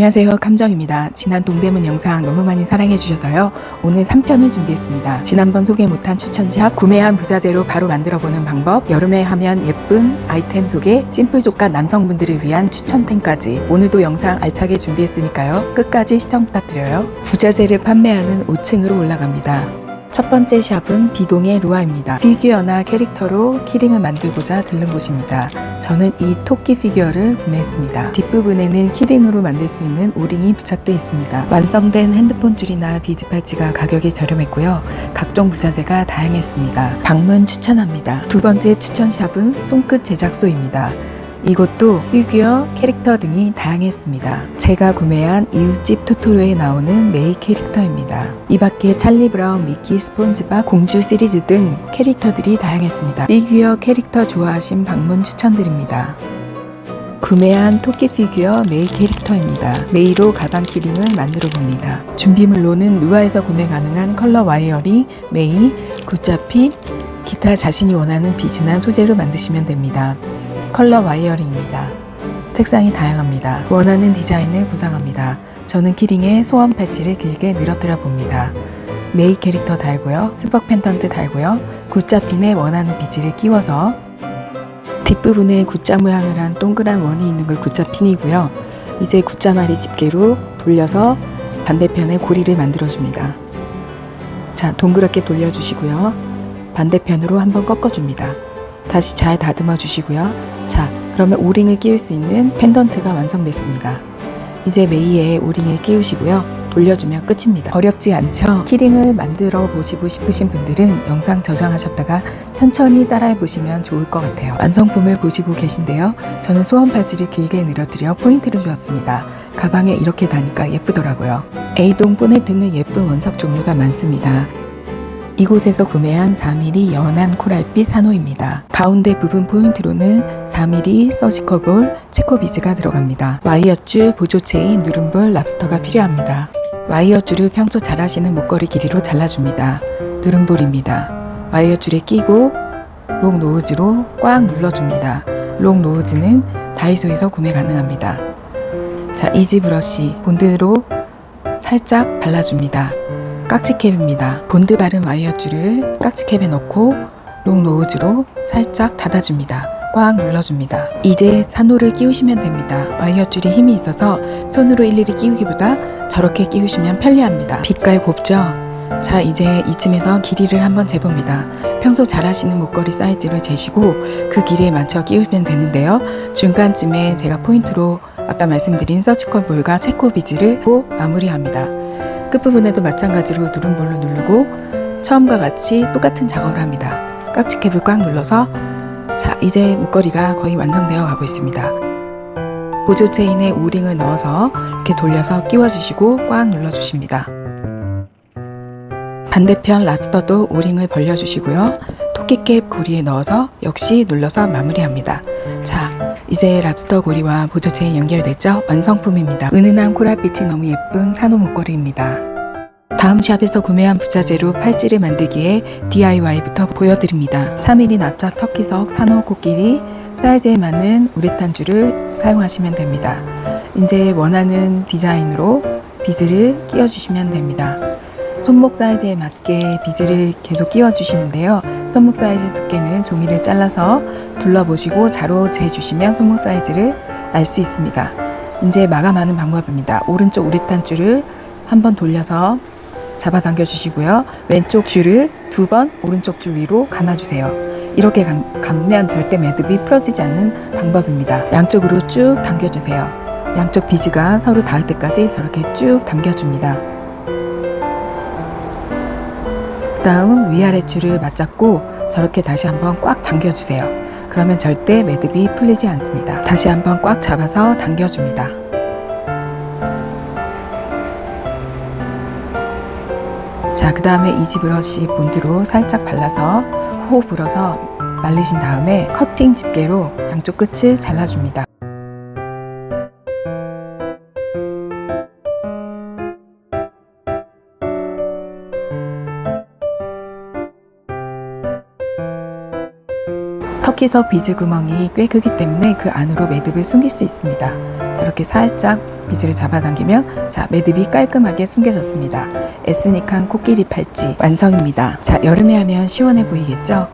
안녕하세요. 감정입니다. 지난 동대문 영상 너무 많이 사랑해 주셔서요. 오늘 3편을 준비했습니다. 지난번 소개 못한 추천샵 구매한 부자재로 바로 만들어보는 방법 여름에 하면 예쁜 아이템 소개 조카 남성분들을 위한 추천템까지 오늘도 영상 알차게 준비했으니까요. 끝까지 시청 부탁드려요. 부자재를 판매하는 5층으로 올라갑니다 첫 번째 샵은 비동의 루아입니다. 피규어나 캐릭터로 키링을 만들고자 들른 곳입니다. 저는 이 토끼 피규어를 구매했습니다. 뒷부분에는 키링으로 만들 수 있는 오링이 부착되어 있습니다. 완성된 핸드폰 줄이나 비즈 팔찌가 가격이 저렴했고요. 각종 부자재가 다양했습니다. 방문 추천합니다. 두 번째 추천 샵은 손끝 제작소입니다. 이곳도 피규어, 캐릭터 등이 다양했습니다. 제가 구매한 이웃집 토토로에 나오는 메이 캐릭터입니다. 이 밖에 찰리 브라운, 미키, 스폰지밥, 공주 시리즈 등 캐릭터들이 다양했습니다. 피규어 캐릭터 좋아하신 방문 추천드립니다. 구매한 토끼 피규어 메이 캐릭터입니다. 메이로 가방 키링을 만들어 봅니다. 준비물로는 루아에서 구매 가능한 컬러 와이어링, 메이, 굿자핀, 기타 자신이 원하는 비즈나 소재로 만드시면 됩니다. 컬러 와이어링입니다. 색상이 다양합니다. 원하는 디자인을 구상합니다. 저는 키링에 소원 패치를 길게 늘어뜨려 봅니다. 메이 캐릭터 달고요. 스벅 펜던트 달고요. 굿자핀에 원하는 비즈를 끼워서 뒷부분에 굿자 모양을 한 동그란 원이 있는 걸 굿자 핀이고요. 이제 굿자마리 집게로 돌려서 반대편에 고리를 만들어줍니다. 자, 동그랗게 돌려주시고요. 반대편으로 한번 꺾어줍니다. 다시 잘 다듬어 주시고요. 자, 그러면 오링을 끼울 수 있는 펜던트가 완성됐습니다. 이제 메이에 오링을 끼우시고요. 돌려주면 끝입니다. 어렵지 않죠? 키링을 만들어 보시고 싶으신 분들은 영상 저장하셨다가 천천히 따라해 보시면 좋을 것 같아요. 완성품을 보시고 계신데요. 저는 소원 팔찌를 길게 늘어뜨려 포인트를 주었습니다. 가방에 이렇게 다니까 예쁘더라고요. A동 보네트는 예쁜 원석 종류가 많습니다. 이곳에서 구매한 4mm 연한 코랄빛 산호입니다. 가운데 부분 포인트로는 4mm 서지컬볼 체코 비즈가 들어갑니다. 와이어줄, 보조체인, 누름볼, 랍스터가 필요합니다. 와이어줄을 평소 잘 하시는 목걸이 길이로 잘라줍니다. 누름볼입니다. 와이어줄에 끼고 롱 노우즈로 꽉 눌러줍니다. 롱 노우즈는 다이소에서 구매 가능합니다. 자, 이지 브러쉬 본드로 살짝 발라줍니다. 깍지캡입니다. 본드 바른 와이어줄을 깍지캡에 넣고 롱 노우즈로 살짝 닫아줍니다. 꽉 눌러줍니다. 이제 산호를 끼우시면 됩니다. 와이어줄이 힘이 있어서 손으로 일일이 끼우기보다 저렇게 끼우시면 편리합니다. 빛깔 곱죠? 자, 이제 이쯤에서 길이를 한번 재봅니다. 평소 잘 하시는 목걸이 사이즈를 재시고 그 길이에 맞춰 끼우면 되는데요. 중간쯤에 제가 포인트로 아까 말씀드린 서치컬 볼과 체코 비즈를 고 마무리합니다. 끝부분에도 마찬가지로 누름볼로 누르고 처음과 같이 똑같은 작업을 합니다. 깍지 캡을 꽉 눌러서 자 이제 목걸이가 거의 완성되어 가고 있습니다. 보조 체인에 오링을 넣어서 이렇게 돌려서 끼워주시고 꽉 눌러주십니다. 반대편 랍스터도 오링을 벌려주시고요. 토끼캡 고리에 넣어서 역시 눌러서 마무리합니다. 자, 이제 랍스터 고리와 보조 체인 연결됐죠? 완성품입니다. 은은한 코랄빛이 너무 예쁜 산호 목걸이입니다. 다음 샵에서 구매한 부자재로 팔찌를 만들기에 DIY부터 보여드립니다. 3mm 납작 터키석 산호 코끼리 사이즈에 맞는 우레탄 줄을 사용하시면 됩니다. 이제 원하는 디자인으로 비즈를 끼워주시면 됩니다. 손목 사이즈에 맞게 비즈를 계속 끼워주시는데요. 손목 사이즈 두께는 종이를 잘라서 둘러보시고 자로 재주시면 손목 사이즈를 알 수 있습니다. 이제 마감하는 방법입니다. 오른쪽 우레탄 줄을 한번 돌려서 잡아당겨 주시고요. 왼쪽 줄을 두 번 오른쪽 줄 위로 감아주세요. 이렇게 감, 감면 절대 매듭이 풀어지지 않는 방법입니다. 양쪽으로 쭉 당겨주세요. 양쪽 비즈가 서로 닿을 때까지 저렇게 쭉 당겨줍니다. 다음 위아래 줄을 맞잡고 저렇게 다시 한번 꽉 당겨주세요. 그러면 절대 매듭이 풀리지 않습니다. 다시 한번 꽉 잡아서 당겨줍니다. 자, 그 다음에 이지 브러쉬 본드로 살짝 발라서 호흡 불어서 말리신 다음에 커팅 집게로 양쪽 끝을 잘라줍니다. 터키석 비즈 구멍이 꽤 크기 때문에 그 안으로 매듭을 숨길 수 있습니다. 저렇게 살짝 비즈를 잡아당기면 자 매듭이 깔끔하게 숨겨졌습니다. 에스닉한 코끼리 팔찌 완성입니다. 자 여름에 하면 시원해 보이겠죠?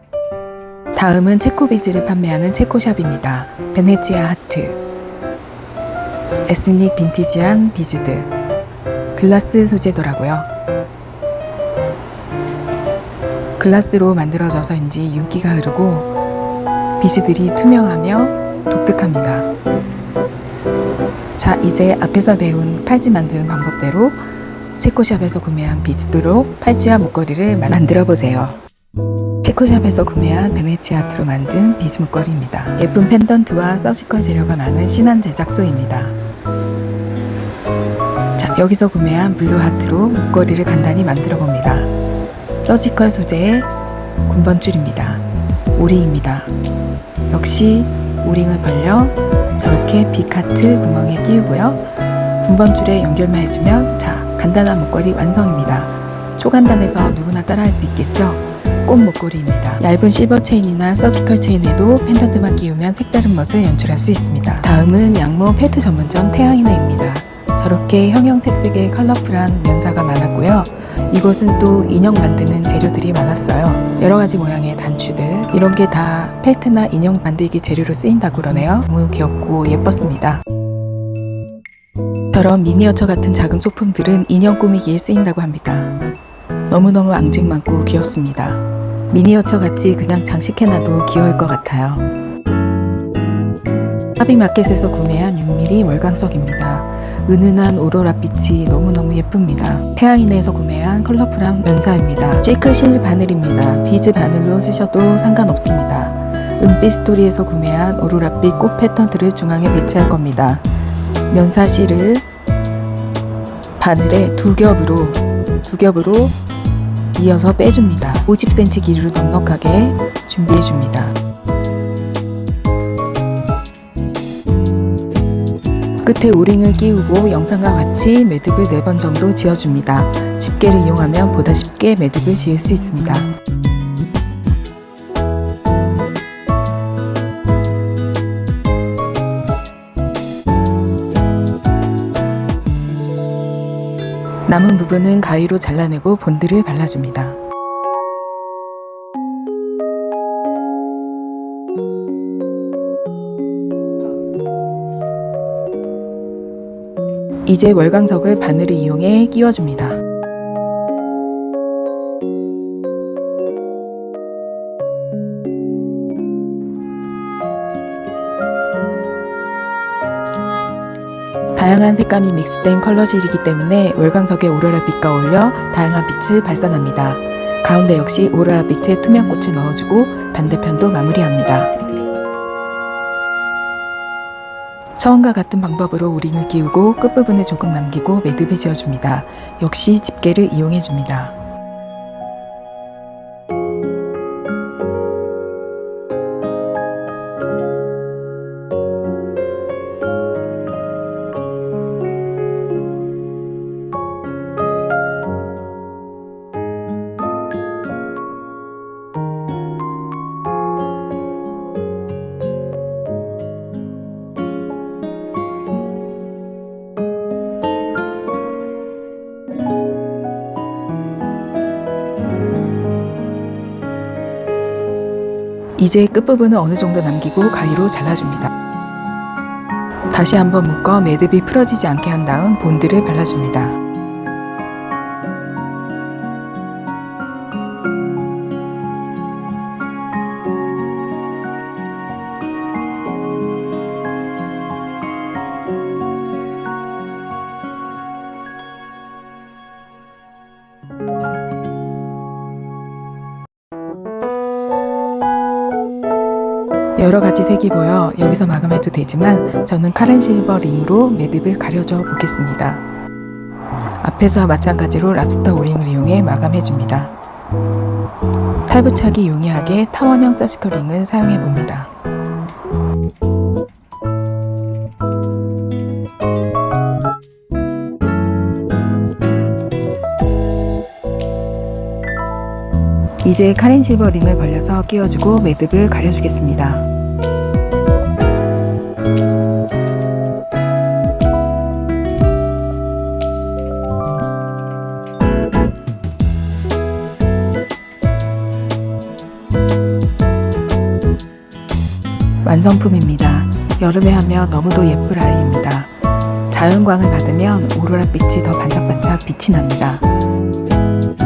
다음은 체코 비즈를 판매하는 체코샵입니다. 베네치아 하트 에스닉 빈티지한 비즈들 글라스 소재더라고요. 글라스로 만들어져서인지 윤기가 흐르고 비즈들이 투명하며 독특합니다. 자, 이제 앞에서 배운 팔찌 만드는 방법대로 체코샵에서 구매한 비즈드로 팔찌와 목걸이를 만들어 보세요. 체코샵에서 구매한 베네치아 아트로 만든 비즈 목걸이입니다. 예쁜 펜던트와 서지컬 재료가 많은 신한 제작소입니다. 자, 여기서 구매한 블루 하트로 목걸이를 간단히 만들어 봅니다. 서지컬 소재의 군번줄입니다. 오링입니다. 역시 오링을 벌려 저렇게 빅하트 구멍에 끼우고요. 군번줄에 연결만 해주면 자 간단한 목걸이 완성입니다. 초간단해서 누구나 따라할 수 있겠죠? 꽃 목걸이입니다. 얇은 실버 체인이나 서지컬 체인에도 펜던트만 끼우면 색다른 멋을 연출할 수 있습니다. 다음은 양모 펠트 전문점 태양이너입니다. 저렇게 형형색색의 컬러풀한 면사가 많았고요. 이곳은 또 인형 만드는 재료들이 많았어요. 여러 가지 모양의 단추들. 이런 게 다 펠트나 인형 만들기 재료로 쓰인다고 그러네요. 너무 귀엽고 예뻤습니다. 저런 미니어처 같은 작은 소품들은 인형 꾸미기에 쓰인다고 합니다. 너무너무 앙증 많고 귀엽습니다. 미니어처 같이 그냥 장식해놔도 귀여울 것 같아요. 하비마켓에서 구매한 6mm 월광석입니다. 은은한 오로라 빛이 너무너무 예쁩니다. 태양인에서 구매한 컬러풀한 면사입니다. 실크 실 바늘입니다. 비즈 바늘로 쓰셔도 상관없습니다. 은빛 스토리에서 구매한 오로라빛 꽃 패턴들을 중앙에 배치할 겁니다. 면사 실을 바늘에 두 겹으로 두 겹으로 이어서 빼줍니다. 50cm 길이로 넉넉하게 준비해 줍니다. 끝에 오링을 끼우고 영상과 같이 매듭을 4번 정도 지어줍니다. 집게를 이용하면 보다 쉽게 매듭을 지을 수 있습니다. 남은 부분은 가위로 잘라내고 본드를 발라줍니다. 이제 월광석을 바늘을 이용해 끼워줍니다. 다양한 색감이 믹스된 컬러실이기 때문에 월광석의 오로라 빛과 어울려 다양한 빛을 발산합니다. 가운데 역시 오로라 빛의 투명 꽃을 넣어주고 반대편도 마무리합니다. 처음과 같은 방법으로 오링을 끼우고 끝부분을 조금 남기고 매듭을 지어줍니다. 역시 집게를 이용해줍니다. 이제 끝부분을 어느 정도 남기고 가위로 잘라줍니다. 다시 한번 묶어 매듭이 풀어지지 않게 한 다음 본드를 발라줍니다. 여러 가지 색이 보여 여기서 마감해도 되지만 저는 카렌 실버 링으로 매듭을 가려줘 보겠습니다. 앞에서와 마찬가지로 랍스터 오링을 이용해 마감해 줍니다. 탈부착이 용이하게 타원형 서시컬 링을 사용해 봅니다. 이제 카렌 실버 링을 벌려서 끼워주고 매듭을 가려주겠습니다. 완성품입니다. 여름에 하면 너무도 예쁠 아이입니다. 자연광을 받으면 오로라빛이 더 반짝반짝 빛이 납니다.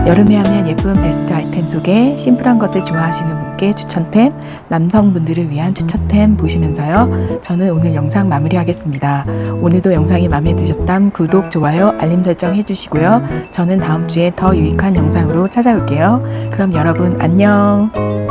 여름에 하면 예쁜 베스트 아이템 속에 심플한 것을 좋아하시는 분께 추천템, 남성분들을 위한 추천템 보시면서요. 저는 오늘 영상 마무리하겠습니다. 오늘도 영상이 마음에 드셨다면 구독, 좋아요, 알림 설정 해주시고요. 저는 다음 주에 더 유익한 영상으로 찾아올게요. 그럼 여러분 안녕.